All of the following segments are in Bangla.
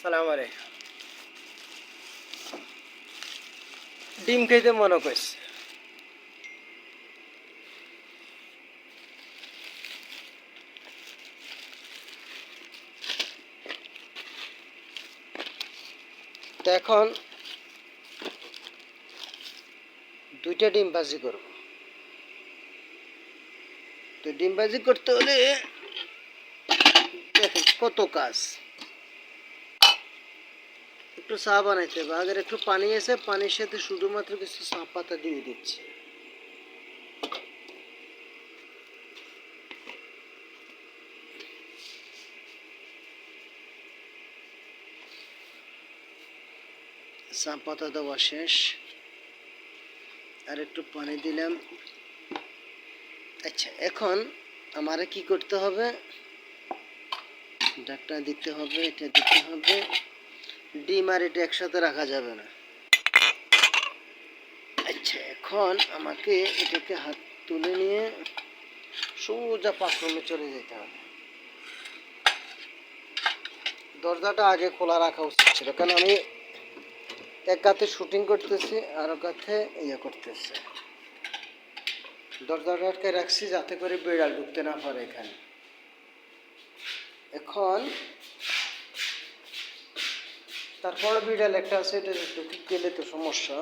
সালাম আলাইকুম। ডিম খাইতে মনে করছে। এখন দুইটা ডিম ভাজি করব। তো ডিম ভাজি করতে হলে কত কাজ। একটু চা বানাইতে হবে। আগের একটু পানি এসে পানির সাথে শুধুমাত্র কিছু চা পাতা দিয়ে দিচ্ছি। চা পাতা দেওয়া শেষ। আর একটু পানি দিলাম। আচ্ছা এখন আমারে কি করতে হবে? ডাক্তার দিতে হবে, এটা দিতে হবে। ডিম আর এটা একসাথে রাখা যাবে না। আচ্ছা এখন আমাকে এটাকে হাত তুলে নিয়ে সোজা পাকরুমে চলে যেতে হবে। দরজাটা আগে খোলা রাখা উচিত ছিল, কারণ আমি এক কাতে শুটিং করতেছি আর কাতে ইয়ে করতেছি। দরজাটা আটকে রাখছি যাতে করে বিড়াল ঢুকতে না পারে এখানে। এখন তারপরে বিড়াল একটা আছে, এটা ঢুকে গেলে তো সমস্যা।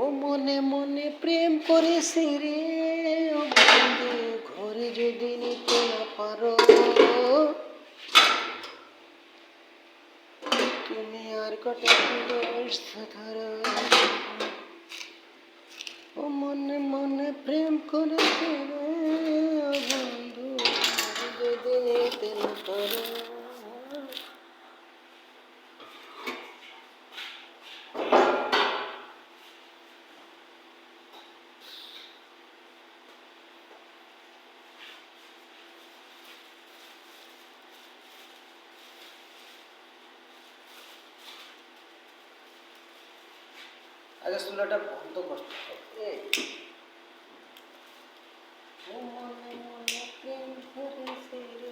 ও মনে মনে প্রেম করেছি রে। কটা দিবস ধরো ও মনে মনে প্রেম করে বন্ধু যদি নিতে না আগে চুলাটা বন্ধ করতে হবে ও মনে মনে প্রেম করেছে রে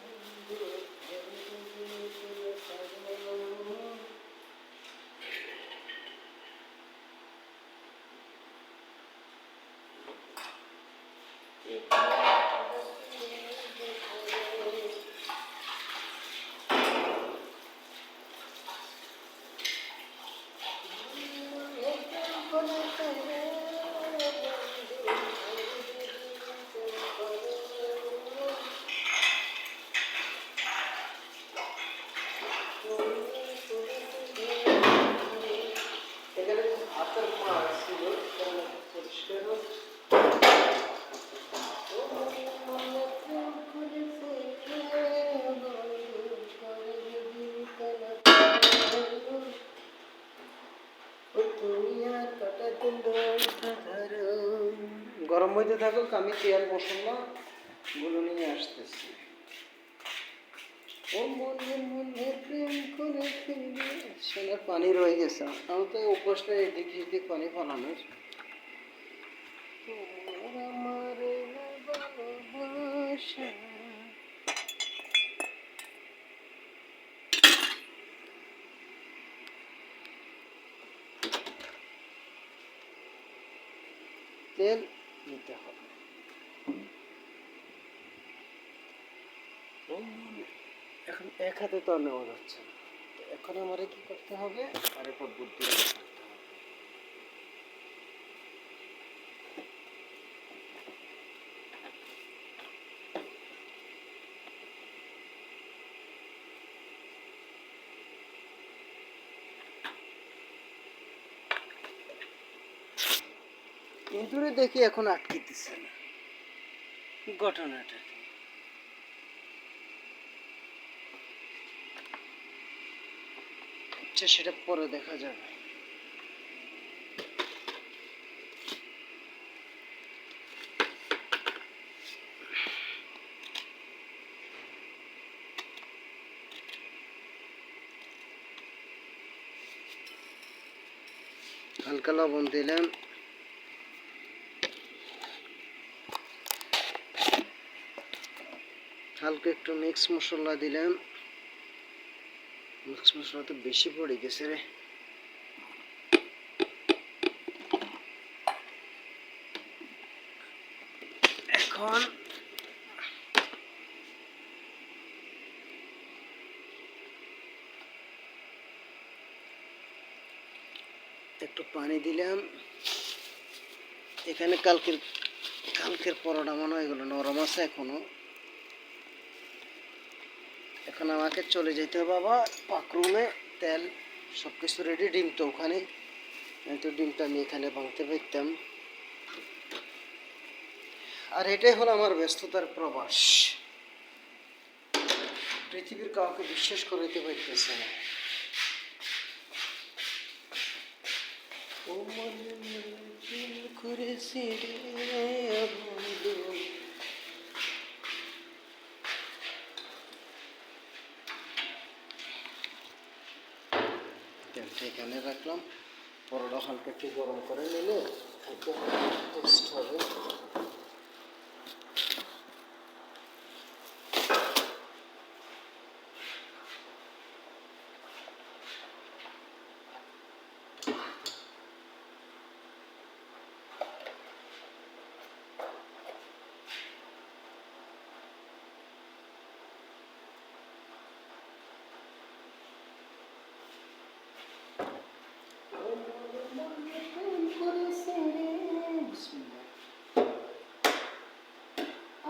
বন্ধু, ঘরে যদি নিতে না পারো। এখানে হাতের মাছ ছিল সেটা পরিষ্কার হোক। হইতে থাকুক আমি তেল মশলা গুলো নিয়ে আসতেছি। ও মনে মনে প্রেম করে ফিরবে। সেটা পানি রয়ে গেছে। আমি তো উপোসটা এদিক এদিক পানি ফলানোর আমার তেল নিতে হবে। এখন এক হাতে তো আর নেওয়া যাচ্ছে না। এখন আমার কি করতে হবে? আর এরপর বুদ্ধি ইঁদুরে দেখি এখন আটকে দিচ্ছে না। ঘটনাটা আচ্ছা সেটা পরে দেখা যাবে। হালকা লবণ দিলাম হালকা একটু মিক্স মশলা দিলাম। মিক্স মশলা তো বেশি পড়ে গেছে রে। এখন একটু পানি দিলাম। এখানে কালকের কালকের পরোটা মনে হয় এগুলো নরম আছে এখনও। এখন আমাকে চলে যেতে হবে বাবা পাকরুমে তেল সব কিছু রেডি ডিম তো ওখানে তো ডিমটা আমি এখানে ভাঙতে পারতাম। আর এটাই হলো আমার ব্যস্ততার প্রবাস। পৃথিবীর কাউকে বিশ্বাস করতে পারতেছে না। ও মনে রে বন্ধু তেলটা এখানে রাখলাম। পরোটা হালকা একটু গরম করে নিলে খাইতে টেস্ট হবে।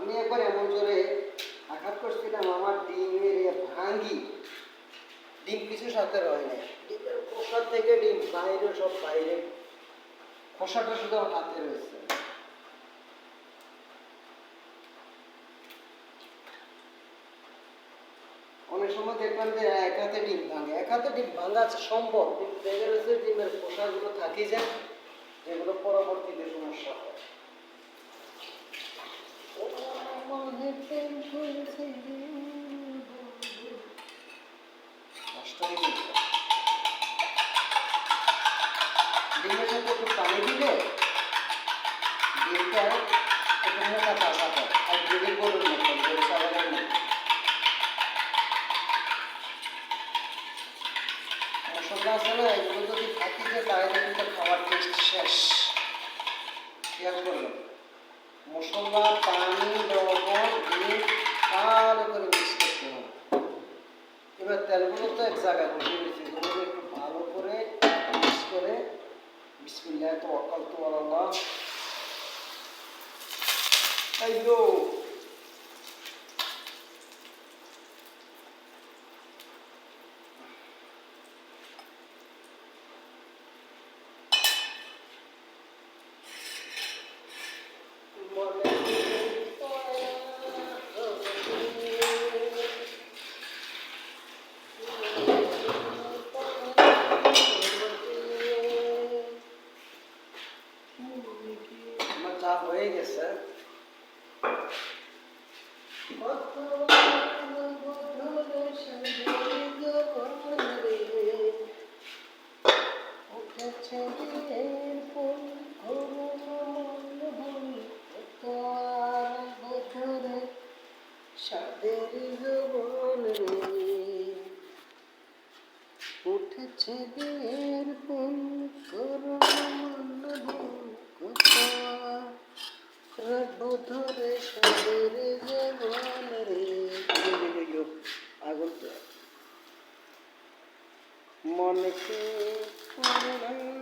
আমি একবার এমন করে আঘাত করছিলাম, আমার ডিমের এ ভাঙ্গি। ডিম কিছু সাথে রয় না ডিমের খোসা থেকে ডিম বাইরে, সব বাইরে। খোসাটা শুধু আমার হাতে রয়েছে। অনেক সময় দেখবেন যে এক হাতে ডিম ভাঙে। এক হাতে ডিম ভাঙা সম্ভব। কিন্তু দেখা যাচ্ছে ডিমের খোসাগুলো থাকি যায়, যেগুলো পরবর্তীতে সমস্যা হয়। Başta বিসমিল্লাহ তো অকাল তো আল্লাহ এই গো আমার চা হয়ে গেছে সাদের জবন রে উঠেছে বিয়ের পুন রাখব ধরে সাদের জীবন রে আগুন তো মনে কি পড়ে না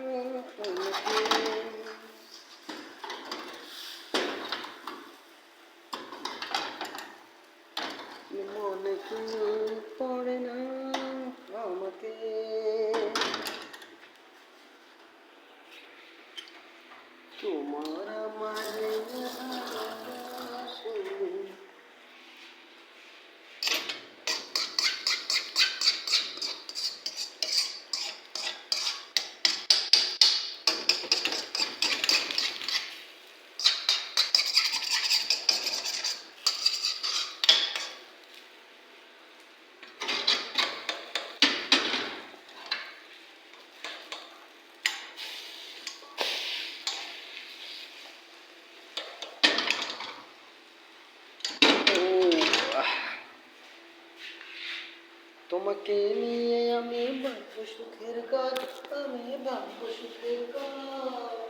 তোমাকে নিয়ে আমি ভাগ্য সুখের গান আমি ভাগ্য সুখের গান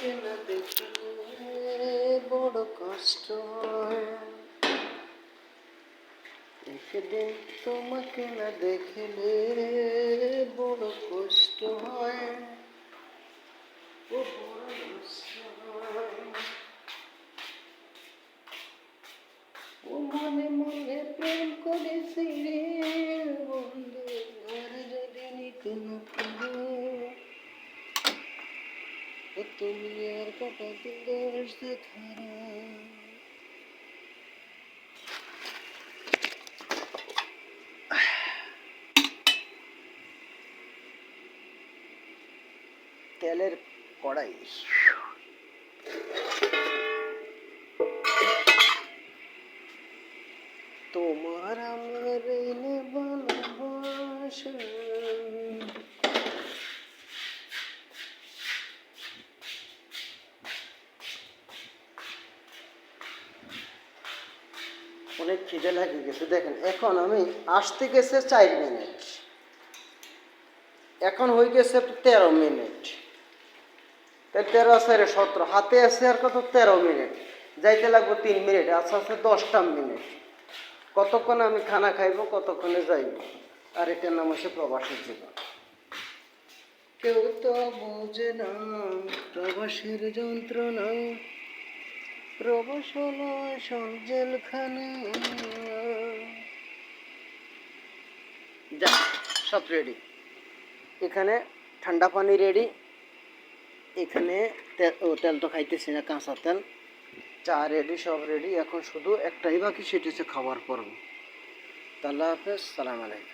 তোমাকে না দেখলে বড় কষ্ট একদিন তোমাকে না দেখলে বড় কষ্ট হয়। আর কত দোষ দেখারা তেলের কড়াই। অনেক খিদে লাগে গেছে। দেখেন, এখন আমি আসতে গেছে চার মিনিট। এখন হয়ে গেছে তেরো মিনিট। তাই তেরো চারে সতেরো, হাতে আছে আর কত? তেরো মিনিট। যাইতে লাগবো তিন মিনিট আস্তে আস্তে দশটা মিনিট। কতক্ষণ আমি খানা খাইব, কতক্ষণে যাইব? আর এটার নাম হচ্ছে প্রবাসের জীবন। কেউ তো বোঝে না, প্রবাসের যন্ত্রণা। প্রবাস হলো সব যা, সব রেডি এখানে ঠান্ডা পানি রেডি এখানে ও, তেল তো খাইতেছি না, কাঁচা তেল। চা রেডি সব রেডি এখন শুধু একটাই বাকি, সেটি খাবার পর্ব। তাল্লা হাফেজ, সালাম আলাইকুম।